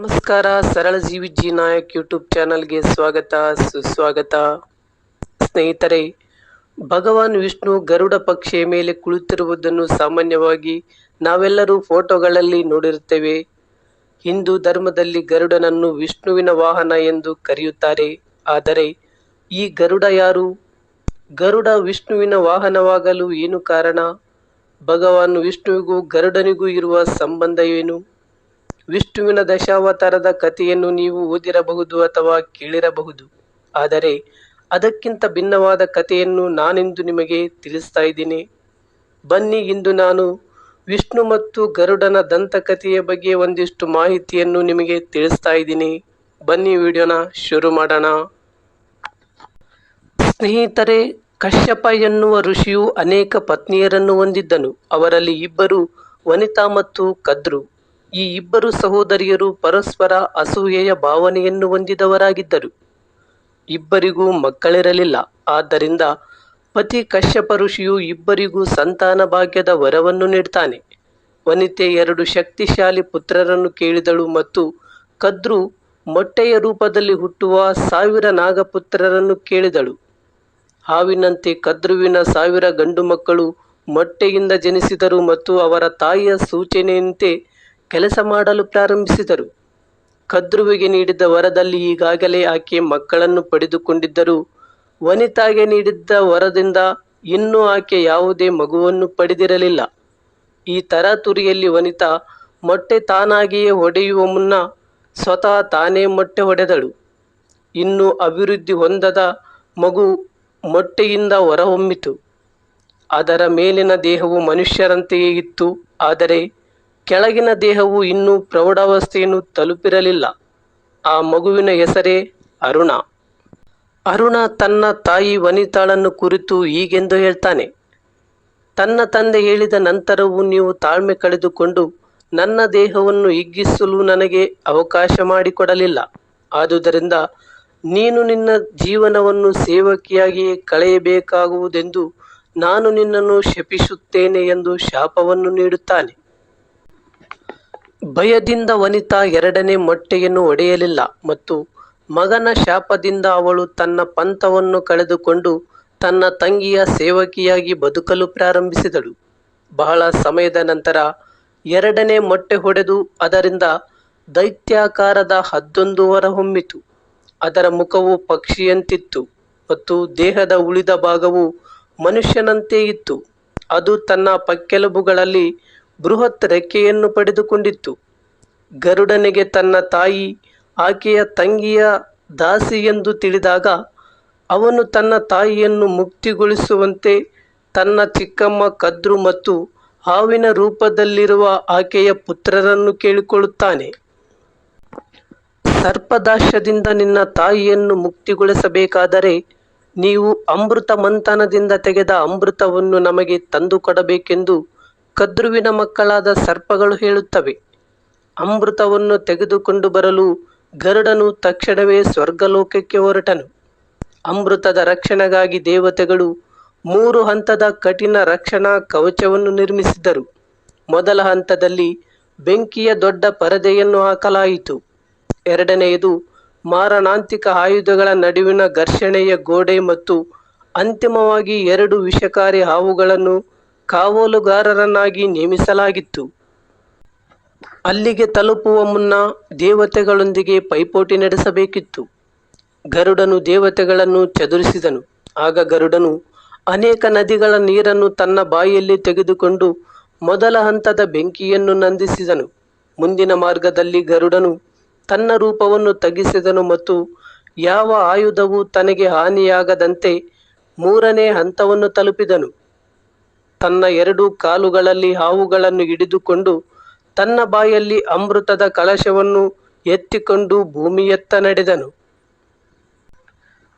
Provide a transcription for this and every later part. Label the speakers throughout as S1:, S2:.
S1: ನಮಸ್ಕಾರ, ಸರಳ ಜೀವಿ ಜಿ ನಾಯಕ್ ಯೂಟ್ಯೂಬ್ ಚಾನಲ್ಗೆ ಸ್ವಾಗತ, ಸುಸ್ವಾಗತ. ಸ್ನೇಹಿತರೆ, ಭಗವಾನ್ ವಿಷ್ಣು ಗರುಡ ಪಕ್ಷಿಯ ಮೇಲೆ ಕುಳಿತಿರುವುದನ್ನು ಸಾಮಾನ್ಯವಾಗಿ ನಾವೆಲ್ಲರೂ ಫೋಟೋಗಳಲ್ಲಿ ನೋಡಿರುತ್ತೇವೆ. ಹಿಂದೂ ಧರ್ಮದಲ್ಲಿ ಗರುಡನನ್ನು ವಿಷ್ಣುವಿನ ವಾಹನ ಎಂದು ಕರೆಯುತ್ತಾರೆ. ಆದರೆ, ಈ ಗರುಡ ಯಾರು? ಗರುಡ ವಿಷ್ಣುವಿನ ವಾಹನವಾಗಲು ಏನು ಕಾರಣ? ಭಗವಾನ್ ವಿಷ್ಣುವಿಗೂ ಗರುಡನಿಗೂ ಇರುವ ಸಂಬಂಧ ಏನು? ವಿಷ್ಣುವಿನ ದಶಾವತಾರದ ಕಥೆಯನ್ನು ನೀವು ಓದಿರಬಹುದು ಅಥವಾ ಕೇಳಿರಬಹುದು. ಆದರೆ ಅದಕ್ಕಿಂತ ಭಿನ್ನವಾದ ಕಥೆಯನ್ನು ನಾನಿಂದು ನಿಮಗೆ ತಿಳಿಸ್ತಾ ಇದ್ದೀನಿ. ಬನ್ನಿ, ಇಂದು ನಾನು ವಿಷ್ಣು ಮತ್ತು ಗರುಡನ ದಂತಕಥೆಯ ಬಗ್ಗೆ ಒಂದಿಷ್ಟು ಮಾಹಿತಿಯನ್ನು ನಿಮಗೆ ತಿಳಿಸ್ತಾ ಇದ್ದೀನಿ. ಬನ್ನಿ, ವಿಡಿಯೋನ ಶುರು ಮಾಡೋಣ. ಸ್ನೇಹಿತರೆ ಕಶ್ಯಪ ಎನ್ನುವ ಋಷಿಯು ಅನೇಕ ಪತ್ನಿಯರನ್ನು ಹೊಂದಿದ್ದನು. ಅವರಲ್ಲಿ ಇಬ್ಬರು ವನಿತಾ ಮತ್ತು ಕದ್ರು. ಈ ಇಬ್ಬರು ಸಹೋದರಿಯರು ಪರಸ್ಪರ ಅಸೂಯೆಯ ಭಾವನೆಯನ್ನು ಹೊಂದಿದವರಾಗಿದ್ದರು. ಇಬ್ಬರಿಗೂ ಮಕ್ಕಳಿರಲಿಲ್ಲ. ಆದ್ದರಿಂದ ಪತಿ ಕಶ್ಯಪ ಋಷಿಯು ಇಬ್ಬರಿಗೂ ಸಂತಾನ ಭಾಗ್ಯದ ವರವನ್ನು ನೀಡ್ತಾನೆ. ವನಿತೆ ಎರಡು ಶಕ್ತಿಶಾಲಿ ಪುತ್ರರನ್ನು ಕೇಳಿದಳು ಮತ್ತು ಕದ್ರು ಮೊಟ್ಟೆಯ ರೂಪದಲ್ಲಿ ಹುಟ್ಟುವ ಸಾವಿರ ನಾಗಪುತ್ರರನ್ನು ಕೇಳಿದಳು. ಹಾವಿನಂತೆ ಕದ್ರುವಿನ ಸಾವಿರ ಗಂಡು ಮಕ್ಕಳು ಮೊಟ್ಟೆಯಿಂದ ಜನಿಸಿದರು ಮತ್ತು ಅವರ ತಾಯಿಯ ಸೂಚನೆಯಂತೆ ಕೆಲಸ ಮಾಡಲು ಪ್ರಾರಂಭಿಸಿದರು. ಕದ್ರುವಿಗೆ ನೀಡಿದ್ದ ವರದಲ್ಲಿ ಈಗಾಗಲೇ ಆಕೆ ಮಕ್ಕಳನ್ನು ಪಡೆದುಕೊಂಡಿದ್ದರು. ವನಿತಾಗೆ ನೀಡಿದ್ದ ವರದಿಂದ ಇನ್ನೂ ಆಕೆ ಯಾವುದೇ ಮಗುವನ್ನು ಪಡೆದಿರಲಿಲ್ಲ. ಈ ತರಾತುರಿಯಲ್ಲಿ ವನಿತಾ ಮೊಟ್ಟೆ ತಾನಾಗಿಯೇ ಹೊಡೆಯುವ ಮುನ್ನ ಸ್ವತಃ ತಾನೇ ಮೊಟ್ಟೆ ಹೊಡೆದಳು ಇನ್ನು ಅಭಿವೃದ್ಧಿ ಹೊಂದದ ಮಗು ಮೊಟ್ಟೆಯಿಂದ ಹೊರಹೊಮ್ಮಿತು. ಅದರ ಮೇಲಿನ ದೇಹವು ಮನುಷ್ಯರಂತೆಯೇ ಇತ್ತು. ಆದರೆ ಕೆಳಗಿನ ದೇಹವು ಇನ್ನೂ ಪ್ರೌಢಾವಸ್ಥೆಯನ್ನು ತಲುಪಿರಲಿಲ್ಲ. ಆ ಮಗುವಿನ ಹೆಸರೇ ಅರುಣ. ಅರುಣ ತನ್ನ ತಾಯಿ ವನಿತಾಳನ್ನು ಕುರಿತು ಹೀಗೆಂದು ಹೇಳ್ತಾನೆ, ತನ್ನ ತಂದೆ ಹೇಳಿದ ನಂತರವೂ ನೀವು ತಾಳ್ಮೆ ಕಳೆದುಕೊಂಡು ನನ್ನ ದೇಹವನ್ನು ಹಿಗ್ಗಿಸಲು ನನಗೆ ಅವಕಾಶ ಮಾಡಿಕೊಡಲಿಲ್ಲ. ಆದುದರಿಂದ ನೀನು ನಿನ್ನ ಜೀವನವನ್ನು ಸೇವಕಿಯಾಗಿಯೇ ಕಳೆಯಬೇಕಾಗುವುದೆಂದು ನಾನು ನಿನ್ನನ್ನು ಶಪಿಸುತ್ತೇನೆ ಎಂದು ಶಾಪವನ್ನು ನೀಡುತ್ತಾನೆ. ಭಯದಿಂದ ವನಿತಾ ಎರಡನೇ ಮೊಟ್ಟೆಯನ್ನು ಒಡೆಯಲಿಲ್ಲ ಮತ್ತು ಮಗನ ಶಾಪದಿಂದ ಅವಳು ತನ್ನ ಪಂಥವನ್ನು ಕಳೆದುಕೊಂಡು ತನ್ನ ತಂಗಿಯ ಸೇವಕಿಯಾಗಿ ಬದುಕಲು ಪ್ರಾರಂಭಿಸಿದಳು. ಬಹಳ ಸಮಯದ ನಂತರ ಎರಡನೇ ಮೊಟ್ಟೆ ಹೊಡೆದು ಅದರಿಂದ ದೈತ್ಯಾಕಾರದ ಹದ್ದೊಂದು ಹೊರಹೊಮ್ಮಿತು. ಅದರ ಮುಖವು ಪಕ್ಷಿಯಂತಿತ್ತು ಮತ್ತು ದೇಹದ ಉಳಿದ ಭಾಗವು ಮನುಷ್ಯನಂತೆ ಇತ್ತು. ಅದು ತನ್ನ ಪಕ್ಕೆಲುಬುಗಳಲ್ಲಿ ಬೃಹತ್ ರೆಕ್ಕೆಯನ್ನು ಪಡೆದುಕೊಂಡಿತ್ತು. ಗರುಡನಿಗೆ ತನ್ನ ತಾಯಿ, ಆಕೆಯ ತಂಗಿಯ ದಾಸಿ ಎಂದು ತಿಳಿದಾಗ ಅವನು ತನ್ನ ತಾಯಿಯನ್ನು ಮುಕ್ತಿಗೊಳಿಸುವಂತೆ ತನ್ನ ಚಿಕ್ಕಮ್ಮ ಕದ್ರು ಮತ್ತು ಹಾವಿನ ರೂಪದಲ್ಲಿರುವ ಆಕೆಯ ಪುತ್ರರನ್ನು ಕೇಳಿಕೊಳ್ಳುತ್ತಾನೆ. ಸರ್ಪದಾಶ್ಯದಿಂದ ನಿನ್ನ ತಾಯಿಯನ್ನು ಮುಕ್ತಿಗೊಳಿಸಬೇಕಾದರೆ ನೀವು ಅಮೃತ ಮಂಥನದಿಂದ ತೆಗೆದ ಅಮೃತವನ್ನು ನಮಗೆ ತಂದುಕೊಡಬೇಕೆಂದು ಕದ್ರುವಿನ ಮಕ್ಕಳಾದ ಸರ್ಪಗಳು ಹೇಳುತ್ತವೆ. ಅಮೃತವನ್ನು ತೆಗೆದುಕೊಂಡು ಬರಲು ಗರುಡನು ತಕ್ಷಣವೇ ಸ್ವರ್ಗಲೋಕಕ್ಕೆ ಹೊರಟನು. ಅಮೃತದ ರಕ್ಷಣೆಗಾಗಿ ದೇವತೆಗಳು ಮೂರು ಹಂತದ ಕಠಿಣ ರಕ್ಷಣಾ ಕವಚವನ್ನು ನಿರ್ಮಿಸಿದರು. ಮೊದಲ ಹಂತದಲ್ಲಿ ಬೆಂಕಿಯ ದೊಡ್ಡ ಪರದೆಯನ್ನು ಹಾಕಲಾಯಿತು. ಎರಡನೆಯದು ಮಾರಣಾಂತಿಕ ಆಯುಧಗಳ ನಡುವಿನ ಘರ್ಷಣೆಯ ಗೋಡೆ ಮತ್ತು ಅಂತಿಮವಾಗಿ ಎರಡು ವಿಷಕಾರಿ ಹಾವುಗಳನ್ನು ಕಾವಲುಗಾರರನ್ನಾಗಿ ನೇಮಿಸಲಾಗಿತ್ತು. ಅಲ್ಲಿಗೆ ತಲುಪುವ ಮುನ್ನ ದೇವತೆಗಳೊಂದಿಗೆ ಪೈಪೋಟಿ ನಡೆಸಬೇಕಿತ್ತು. ಗರುಡನು ದೇವತೆಗಳನ್ನು ಚದುರಿಸಿದನು. ಆಗ ಗರುಡನು ಅನೇಕ ನದಿಗಳ ನೀರನ್ನು ತನ್ನ ಬಾಯಿಯಲ್ಲಿ ತೆಗೆದುಕೊಂಡು ಮೊದಲ ಹಂತದ ಬೆಂಕಿಯನ್ನು ನಂದಿಸಿದನು. ಮುಂದಿನ ಮಾರ್ಗದಲ್ಲಿ ಗರುಡನು ತನ್ನ ರೂಪವನ್ನು ತಗ್ಗಿಸಿದನು ಮತ್ತು ಯಾವ ಆಯುಧವು ತನಗೆ ಹಾನಿಯಾಗದಂತೆ ಮೂರನೇ ಹಂತವನ್ನು ತಲುಪಿದನು. ತನ್ನ ಎರಡು ಕಾಲುಗಳಲ್ಲಿ ಹಾವುಗಳನ್ನು ಹಿಡಿದುಕೊಂಡು ತನ್ನ ಬಾಯಲ್ಲಿ ಅಮೃತದ ಕಳಶವನ್ನು ಎತ್ತಿಕೊಂಡು ಭೂಮಿಯತ್ತ ನಡೆದನು.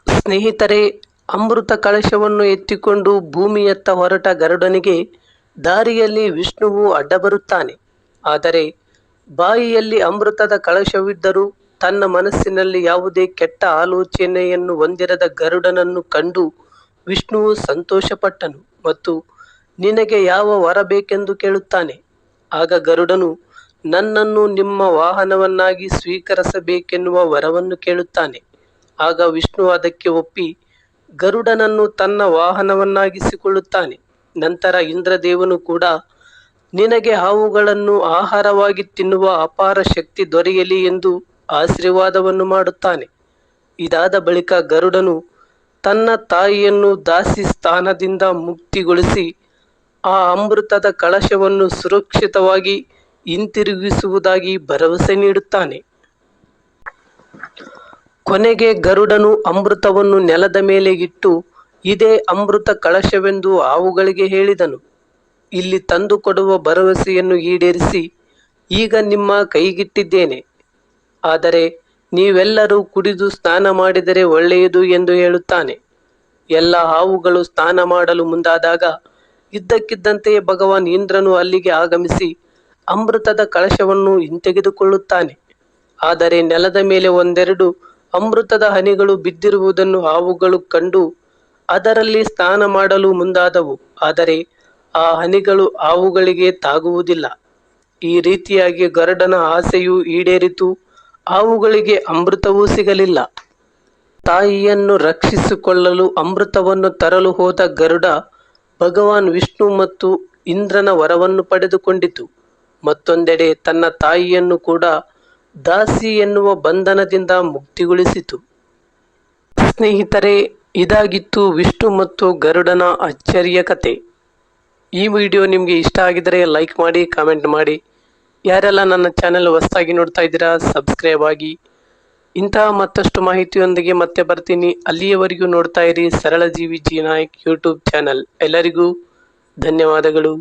S1: ಸ್ನೇಹಿತರೆ, ಅಮೃತ ಕಳಶವನ್ನು ಎತ್ತಿಕೊಂಡು ಭೂಮಿಯತ್ತ ಹೊರಟ ಗರುಡನಿಗೆ ದಾರಿಯಲ್ಲಿ ವಿಷ್ಣುವು ಅಡ್ಡ ಬರುತ್ತಾನೆ ಆದರೆ ಬಾಯಿಯಲ್ಲಿ ಅಮೃತದ ಕಳಶವಿದ್ದರೂ ತನ್ನ ಮನಸ್ಸಿನಲ್ಲಿ ಯಾವುದೇ ಕೆಟ್ಟ ಆಲೋಚನೆಯನ್ನು ಹೊಂದಿರದ ಗರುಡನನ್ನು ಕಂಡು ವಿಷ್ಣುವು ಸಂತೋಷಪಟ್ಟನು ಮತ್ತು, ನಿನಗೆ ಯಾವ ವರ ಬೇಕೆಂದು ಕೇಳುತ್ತಾನೆ ಆಗ ಗರುಡನು, ನನ್ನನ್ನು ನಿಮ್ಮ ವಾಹನವನ್ನಾಗಿ ಸ್ವೀಕರಿಸಬೇಕೆನ್ನುವ ವರವನ್ನು ಕೇಳುತ್ತಾನೆ ಆಗ ವಿಷ್ಣು ಅದಕ್ಕೆ ಒಪ್ಪಿ, ಗರುಡನನ್ನು ತನ್ನ ವಾಹನವನ್ನಾಗಿಸಿಕೊಳ್ಳುತ್ತಾನೆ. ನಂತರ ಇಂದ್ರದೇವನು ಕೂಡ ನಿನಗೆ ಹಾವುಗಳನ್ನು ಆಹಾರವಾಗಿ ತಿನ್ನುವ ಅಪಾರ ಶಕ್ತಿ ದೊರೆಯಲಿ ಎಂದು ಆಶೀರ್ವಾದವನ್ನು ಮಾಡುತ್ತಾನೆ. ಇದಾದ ಬಳಿಕ ಗರುಡನು ತನ್ನ ತಾಯಿಯನ್ನು ದಾಸಿ ಸ್ಥಾನದಿಂದ ಮುಕ್ತಿಗೊಳಿಸಿ ಆ ಅಮೃತದ ಕಳಶವನ್ನು ಸುರಕ್ಷಿತವಾಗಿ ಹಿಂತಿರುಗಿಸುವುದಾಗಿ ಭರವಸೆ ನೀಡುತ್ತಾನೆ. ಕೊನೆಗೆ ಗರುಡನು ಅಮೃತವನ್ನು ನೆಲದ ಮೇಲೆ ಇಟ್ಟು, ಇದೇ ಅಮೃತ ಕಳಶವೆಂದು ಹಾವುಗಳಿಗೆ ಹೇಳಿದನು. ಇಲ್ಲಿ ತಂದು ಕೊಡುವ ಭರವಸೆಯನ್ನು ಈಡೇರಿಸಿ ಈಗ ನಿಮ್ಮ ಕೈಗಿಟ್ಟಿದ್ದೇನೆ. ಆದರೆ ನೀವೆಲ್ಲರೂ ಕುಡಿದು ಸ್ನಾನ ಮಾಡಿದರೆ ಒಳ್ಳೆಯದು ಎಂದು ಹೇಳುತ್ತಾನೆ. ಎಲ್ಲ ಹಾವುಗಳು ಸ್ನಾನ ಮಾಡಲು ಮುಂದಾದಾಗ ಇದ್ದಕ್ಕಿದ್ದಂತೆಯೇ ಭಗವಾನ್ ಇಂದ್ರನು ಅಲ್ಲಿಗೆ ಆಗಮಿಸಿ ಅಮೃತದ ಕಳಶವನ್ನು ಹಿಂತೆಗೆದುಕೊಳ್ಳುತ್ತಾನೆ. ಆದರೆ ನೆಲದ ಮೇಲೆ ಒಂದೆರಡು ಅಮೃತದ ಹನಿಗಳು ಬಿದ್ದಿರುವುದನ್ನು ಹಾವುಗಳು ಕಂಡು ಅದರಲ್ಲಿ ಸ್ನಾನ ಮಾಡಲು ಮುಂದಾದವು. ಆದರೆ ಆ ಹನಿಗಳು ಹಾವುಗಳಿಗೆ ತಾಗುವುದಿಲ್ಲ. ಈ ರೀತಿಯಾಗಿ ಗರುಡನ ಆಸೆಯು ಈಡೇರಿತು. ಹಾವುಗಳಿಗೆ ಅಮೃತವೂ ಸಿಗಲಿಲ್ಲ. ತಾಯಿಯನ್ನು ರಕ್ಷಿಸಿಕೊಳ್ಳಲು ಅಮೃತವನ್ನು ತರಲು ಹೋದ ಗರುಡ ಭಗವಾನ್ ವಿಷ್ಣು ಮತ್ತು ಇಂದ್ರನ ವರವನ್ನು ಪಡೆದುಕೊಂಡಿತು. ಮತ್ತೊಂದೆಡೆ ತನ್ನ ತಾಯಿಯನ್ನು ಕೂಡ ದಾಸಿ ಎನ್ನುವ ಬಂಧನದಿಂದ ಮುಕ್ತಿಗೊಳಿಸಿತು. ಸ್ನೇಹಿತರೆ, ಇದಾಗಿತ್ತು ವಿಷ್ಣು ಮತ್ತು ಗರುಡನ ಅಚ್ಚರಿಯ ಕತೆ. ಈ ವಿಡಿಯೋ ನಿಮಗೆ ಇಷ್ಟ ಆಗಿದರೆ ಲೈಕ್ ಮಾಡಿ ಕಾಮೆಂಟ್ ಮಾಡಿ. ಯಾರೆಲ್ಲ ನನ್ನ ಚಾನೆಲ್ ಹೊಸದಾಗಿ ನೋಡ್ತಾ ಇದ್ದೀರಾ ಸಬ್ಸ್ಕ್ರೈಬ್ ಆಗಿ. ಇಂತಹ ಮತ್ತಷ್ಟು ಮಾಹಿತಿಯೊಂದಿಗೆ ಮತ್ತೆ ಬರ್ತೀನಿ. ಅಲ್ಲಿಯವರೆಗೂ ನೋಡ್ತಾ ಇರಿ ಸರಳ ಜೀವಿ ಜಿ ನಾಯಕ್ ಯೂಟ್ಯೂಬ್ ಚಾನಲ್ ಎಲ್ಲರಿಗೂ ಧನ್ಯವಾದಗಳು.